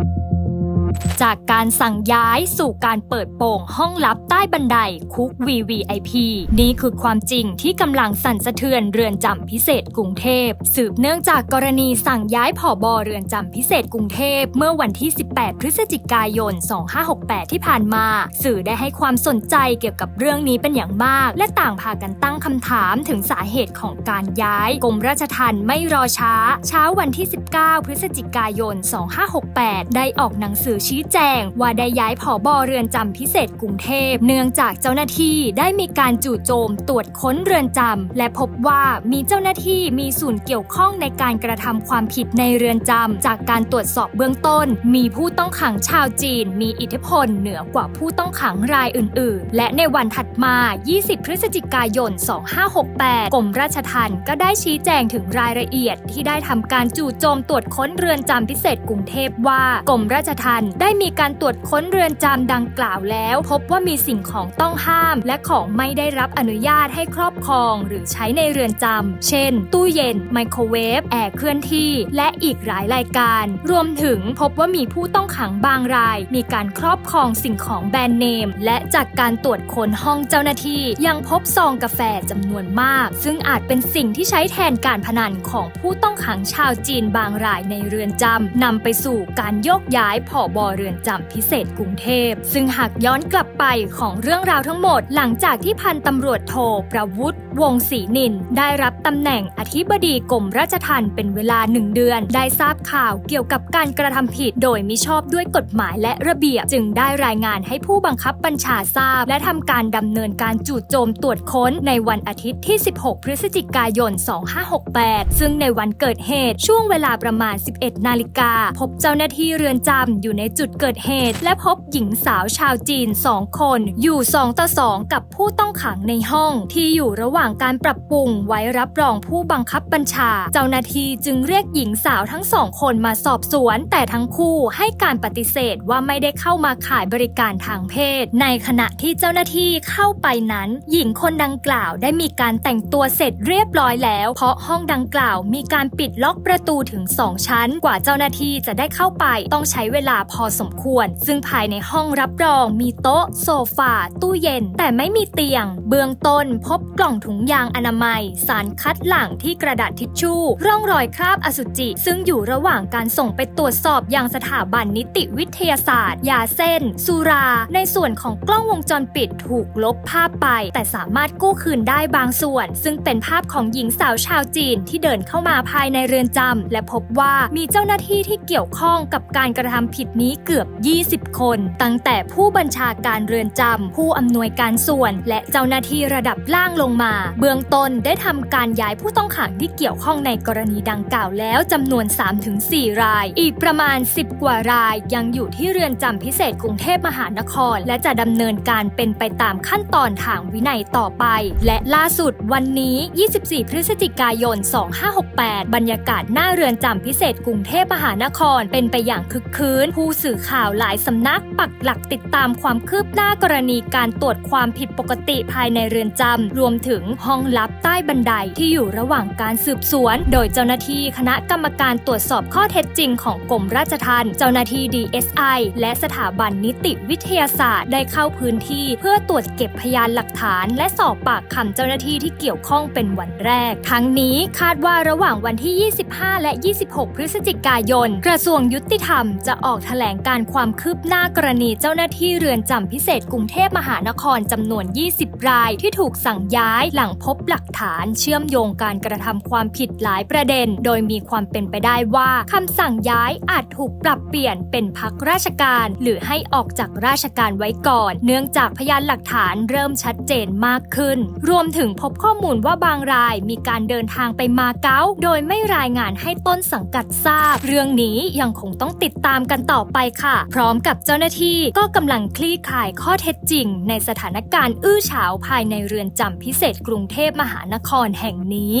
thank you จากการสั่งย้ายสู่การเปิดโปงห้องลับใต้บันไดคุก VVIP นี่คือความจริงที่กำลังสั่นสะเทือนเรือนจำพิเศษกรุงเทพ สืบเนื่องจากกรณีสั่งย้ายผอบอเรือนจำพิเศษกรุงเทพ เมื่อวันที่ 18 พฤศจิกายน 2568 ที่ผ่านมา สื่อได้ให้ความสนใจเกี่ยวกับเรื่องนี้เป็นอย่างมาก และต่างพากันตั้งคำถามถึงสาเหตุของการย้ายกรมราชทัณฑ์ไม่รอช้า เช้าวันที่ 19 พฤศจิกายน 2568 ได้ออกหนังสือชี้แจง ว่าได้ย้ายผอบอเรือนจำพิเศษกรุงเทพ เนื่องจากเจ้าหน้าที่ได้มีการจู่โจมตรวจค้นเรือนจำและพบว่ามีเจ้าหน้าที่มีส่วนเกี่ยวข้องในการกระทำความผิดในเรือนจำจากการตรวจสอบเบื้องต้น มีผู้ต้องขังชาวจีน มีอิทธิพลเหนือกว่าผู้ต้องขังรายอื่น ๆ และในวันถัดมา 20 พฤศจิกายน 2568 กรมราชทัณฑ์ก็ได้ชี้แจงถึงรายละเอียดที่ได้ทำการจู่โจมตรวจค้นเรือนจำพิเศษกรุงเทพว่ากรมราชทัณฑ์ได้มีการตรวจค้นเรือนจำดังกล่าวแล้ว พบว่ามีสิ่งของต้องห้าม และของไม่ได้รับอนุญาตให้ครอบครอง หรือใช้ในเรือนจำเช่น ตู้เย็น ไมโครเวฟ แอร์เคลื่อนที่ และอีกหลายรายการ รวมถึงพบว่ามีผู้ต้องขังบางราย มีการครอบครองสิ่งของแบรนด์เนม และจากการตรวจค้นห้องเจ้าหน้าที่ ยังพบซองกาแฟจำนวนมาก ซึ่งอาจเป็นสิ่งที่ใช้แทนการพนันของผู้ต้องขังชาวจีนบางรายในเรือนจำนำไปสู่การโยกย้ายผอบเรือนจำพิเศษกรุงเทพ ซึ่งหากย้อนกลับไปของเรื่องราวทั้งหมด หลังจากที่พันตำรวจโทประวุฒิวงศรีนิน ได้รับตำแหน่งอธิบดีกรมราชทัณฑ์เป็นเวลาหนึ่งเดือน ได้ทราบข่าวเกี่ยวกับการกระทำผิด โดยมิชอบด้วยกฎหมายและระเบียบ จึงได้รายงานให้ผู้บังคับบัญชาทราบ และทำการดำเนินการจู่โจมตรวจค้นในวันอาทิตย์ที่ 16 พฤศจิกายน 2568 ซึ่งในวันเกิดเหตุช่วงเวลาประมาณ 11 นาฬิกาพบเจ้าหน้าที่เรือนจำอยู่ในจุดเกิดเหตุ และพบหญิงสาวชาวจีน 2 คน อยู่ 2 ต่อ 2 กับผู้ต้องขังในห้องที่อยู่ระหว่างการปรับปรุงไว้รับรองผู้บังคับบัญชา เจ้าหน้าที่จึงเรียกหญิงสาวทั้งสองคนมาสอบสวน แต่ทั้งคู่ให้การปฏิเสธว่าไม่ได้เข้ามาขายบริการทางเพศ ในขณะที่เจ้าหน้าที่เข้าไปนั้น หญิงคนดังกล่าวได้มีการแต่งตัวเสร็จเรียบร้อยแล้ว เพราะห้องดังกล่าวมีการปิดล็อกประตูถึง 2 ชั้น กว่าเจ้าหน้าที่จะได้เข้าไปต้องใช้เวลาพอสมควร ซึ่งภายในห้องรับรองมีโต๊ะ โซฟา ตู้เย็น แต่ไม่มีเตียง เบื้องต้นพบกล่องถุงยางอนามัย สารคัดหลั่งที่กระดาษทิชชู่ ร่องรอยคราบอสุจิ ซึ่งอยู่ระหว่างการส่งไปตรวจสอบอยังสถาบันนิติวิทยาศาสตร์ ยาเส้น สุรา ในส่วนของกล้องวงจรปิดถูกลบภาพไป แต่สามารถกู้คืนได้บางส่วน ซึ่งเป็นภาพของหญิงสาวชาวจีนที่เดินเข้ามาภายในเรือนจำและพบว่ามีเจ้าหน้าที่ที่เกี่ยวข้องกับการกระทำผิดนี้เกือบ 20 คน ตั้งแต่ผู้บัญชาการเรือนจำผู้อำนวยการส่วน และเจ้าหน้าที่ระดับล่างลงมา เบื้องต้นได้ทำการย้ายผู้ต้องขังที่เกี่ยวข้องในกรณีดังกล่าวแล้วจำนวน 3-4 ราย อีกประมาณ 10 กว่าราย ยังอยู่ที่เรือนจำพิเศษกรุงเทพมหานคร และจะดำเนินการเป็นไปตามขั้นตอนทางวินัยต่อไป และล่าสุดวันนี้ 24 พฤศจิกายน 2568 บรรยากาศหน้าเรือนจำพิเศษกรุงเทพมหานครเป็นไปอย่างคึกคืนผู้สื่อข่าวหลายสำนักปักหลักติดตามความคืบหน้ากรณีการตรวจความผิดปกติภายในเรือนจำรวมถึงห้องลับใต้บันไดที่อยู่ระหว่างการสืบสวน โดยเจ้าหน้าที่คณะกรรมการตรวจสอบข้อเท็จจริงของกรมราชทัณฑ์เจ้าหน้าที่ DSI และสถาบันนิติวิทยาศาสตร์ได้เข้าพื้นที่ เพื่อตรวจเก็บพยานหลักฐาน และสอบปากคำเจ้าหน้าที่ที่เกี่ยวข้องเป็นวันแรก ทั้งนี้คาดว่าระหว่างวันที่ 25 และ 26 พฤศจิกายน กระทรวงยุติธรรมจะออกแถลงการความคืบหน้ากรณีเจ้าหน้าที่เรือนจำพิเศษกรุงเทพมหานครจำนวน 20 รายที่ถูกสั่งย้ายหลังพบหลักฐานเชื่อมโยงการกระทำความผิดหลายประเด็น โดยมีความเป็นไปได้ว่าคำสั่งย้ายอาจถูกปรับเปลี่ยนเป็นพักราชการ หรือให้ออกจากราชการไว้ก่อน เนื่องจากพยานหลักฐานเริ่มชัดเจนมากขึ้น รวมถึงพบข้อมูลว่าบางรายมีการเดินทางไปมาเก๊าโดยไม่รายงานให้ต้นสังกัดทราบ เรื่องนี้ยังคงต้องติดตามกันต่อไปค่ะ พร้อมกับเจ้าหน้าที่ก็กำลังคลี่คลายข้อเท็จจริง ในสถานการณ์อื้อฉาวภายในเรือนจำพิเศษกรุงเทพมหานครแห่งนี้